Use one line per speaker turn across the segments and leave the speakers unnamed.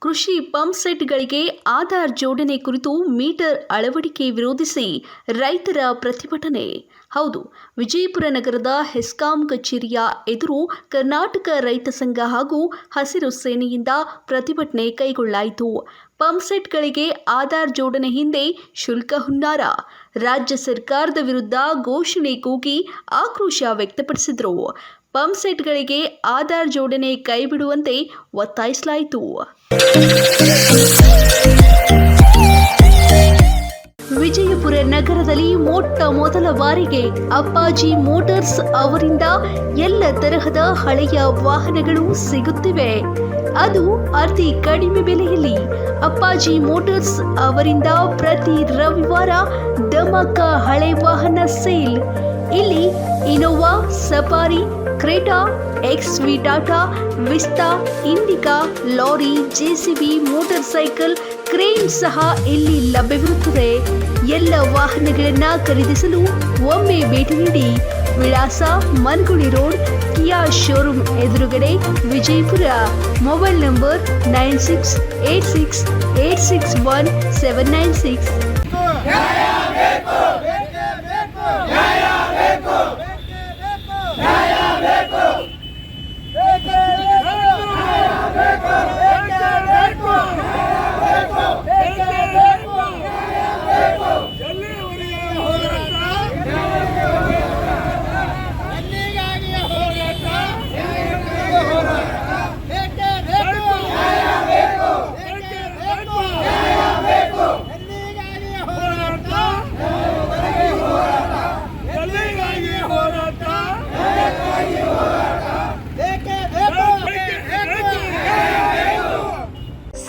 ಕೃಷಿ ಪಂಪ್ ಸೆಟ್ಗಳಿಗೆ ಆಧಾರ್ ಜೋಡಣೆ ಕುರಿತು ಮೀಟರ್ ಅಳವಡಿಕೆ ವಿರೋಧಿಸಿ ರೈತರ ಪ್ರತಿಭಟನೆ. ಹೌದು, ವಿಜಯಪುರ ನಗರದ ಹೆಸ್ಕಾಂ ಕಚೇರಿಯ ಎದುರು ಕರ್ನಾಟಕ ರೈತ ಸಂಘ ಹಾಗೂ ಹಸಿರು ಸೇನೆಯಿಂದ ಪ್ರತಿಭಟನೆ ಕೈಗೊಳ್ಳಾಯಿತು. ಪಂಪ್ ಸೆಟ್ಗಳಿಗೆ ಆಧಾರ್ ಜೋಡಣೆ ಹಿಂದೆ ಶುಲ್ಕ ಹುನ್ನಾರ. ರಾಜ್ಯ ಸರ್ಕಾರದ ವಿರುದ್ಧ ಘೋಷಣೆ ಕೂಗಿ ಆಕ್ರೋಶ ವ್ಯಕ್ತಪಡಿಸಿದರು. ಪಂಪ್ ಸೆಟ್ಗಳಿಗೆ ಆಧಾರ್ ಜೋಡಣೆ ಕೈಬಿಡುವಂತೆ ಒತ್ತಾಯಿಸಲಾಯಿತು. ವಿಜಯಪುರ ನಗರದಲ್ಲಿ ಮೊಟ್ಟ ಮೊದಲ ಬಾರಿಗೆ ಅಪ್ಪಾಜಿ ಮೋಟಾರ್ಸ್ ಅವರಿಂದ ಎಲ್ಲ ತರಹದ ಹಳೆಯ ವಾಹನಗಳು ಸಿಗುತ್ತಿವೆ. ಅದು ಅತಿ ಕಡಿಮೆ ಬೆಲೆಯಲ್ಲಿ ಅಪ್ಪಾಜಿ ಮೋಟಾರ್ಸ್ ಅವರಿಂದ ಪ್ರತಿ ರವಿವಾರ ದಮಕ ಹಳೆ ವಾಹನ ಸೇಲ್. ಇಲ್ಲಿ Innova, Safari Creta X V Tata Vista Indica lorry JCB motorcycle crane ಸಹ ಇಲ್ಲಿ ಲಭ್ಯವಿರುತ್ತದೆ. ಎಲ್ಲ ವಾಹನಗಳನ್ನ ಖರೀದಿಸಲು ಒಮ್ಮೆ ಭೇಟಿ ನೀಡಿ. ವಿಳಾಸ ಮನ್ಗುಳಿ ರೋಡ್, ಕಿಯಾ ಶೋರೂಮ್ ಎದುರುಗಡೆ Vijayapura. Mobile number nine six eight six eight six one seven nine six.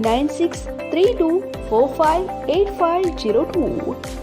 9632458502.